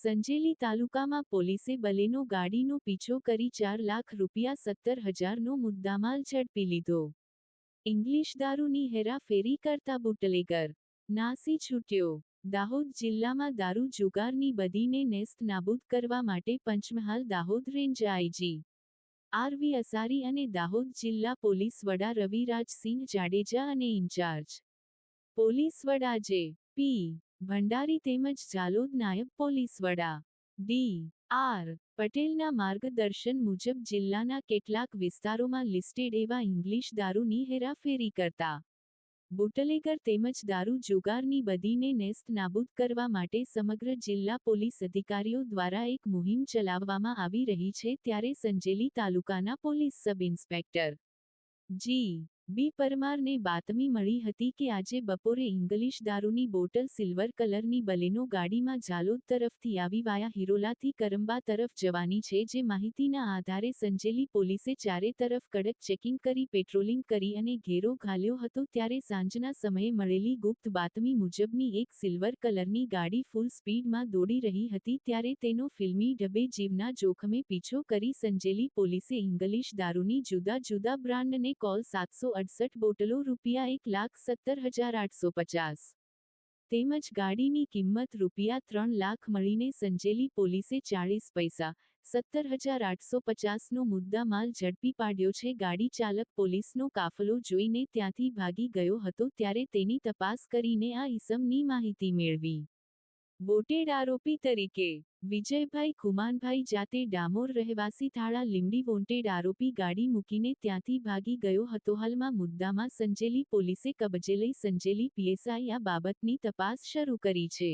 સંજેલી તાલુકામાં પોલીસે બલેનો ગાડીનો પીછો કરી ચાર લાખ રૂપિયા સત્તર હજારનો મુદ્દામાલ ઝડપી લીધો. ઇંગ્લિશ દારૂની હેરાફેરી કરતા બુટલેગર. નાસી છૂટ્યો. દાહોદ જિલ્લામાં દારૂ જુગારની બદીને નેસ્ત નાબૂદ કરવા માટે Panchmahal Dahod range I G. R V Asari અને દાહોદ જિલ્લા પોલીસ વડા રવિરાજસિંહ જાડેજા અને ઇન્ચાર્જ. પોલીસ વડા જે. પી. ભંડારી તેમજ જાલોદ નાયબ પોલીસ વડા. ડી. આર. પટેલના માર્ગદર્શન મુજબ જિલ્લાના કેટલાક વિસ્તારોમાં લિસ્ટેડ એવા ઇંગ્લિશ દારૂની હેરાફેરી કરતા. બુટલેગર તેમજ દારૂ જુગારની બદીને નેસ્ત નાબૂદ કરવા માટે સમગ્ર જિલ્લા પોલીસ અધિકારીઓ દ્વારા એક મુહિમ ચલાવવામાં આવી રહી છે ત્યારે સંજેલી તાલુકાના પોલીસ સબ ઇન્સ્પેક્ટર જી. બી પરમારને બાતમી મળી હતી કે આજે બપોરે ઇંગ્લિશ દારૂની બોટલ સિલ્વર કલરની બલેનો ગાડીમાં જાલોદ તરફથી આવી વાયા હિરોલાથી કરંબા તરફ જવાની છે જે માહિતીના આધારે સંજેલી પોલીસે ચારે તરફ કડક ચેકિંગ કરી, પેટ્રોલિંગ કરી અને ઘેરો ઘાલ્યો હતો ત્યારે સાંજના સમયે મળેલી ગુપ્ત બાતમી મુજબની એક સિલ્વર કલરની ગાડી ફૂલ સ્પીડમાં દોડી રહી હતી ત્યારે તેનો ફિલ્મી ડબે જીવના જોખમે પીછો કરી સંજેલી પોલીસે ઇંગ્લિશ દારૂની જુદા જુદા બ્રાન્ડને કોલ સાતસો અડસઠ બોટલો રૂપિયા એક લાખ સત્તર હજાર આઠસો પચાસ. તેમજ ગાડીની કિંમત રૂપિયા ત્રણ લાખ મળીને સંજેલી પોલીસે ચાળીસ પૈસા, સત્તર હજાર આઠસો પચાસનો મુદ્દામાલ ઝડપી પાડ્યો છે. ગાડી ચાલક પોલીસનો કાફલો જોઈને ત્યાંથી ભાગી ગયો હતો, ત્યારે તેની તપાસ કરીને આ ઈસમની માહિતી મેળવી. વોટેડ આરોપી તરીકે વિજયભાઈ ખુમાનભાઈ જાતે ડામોર રહેવાસી થાળા લીંબડી વોન્ટેડ આરોપી ગાડી મૂકીને ત્યાંથી ભાગી ગયો હતો. હાલમાં મુદ્દામાં સંજેલી પોલીસે કબજે લઈ સંજેલી પીએસઆઈ આ બાબતની તપાસ શરૂ કરી છે.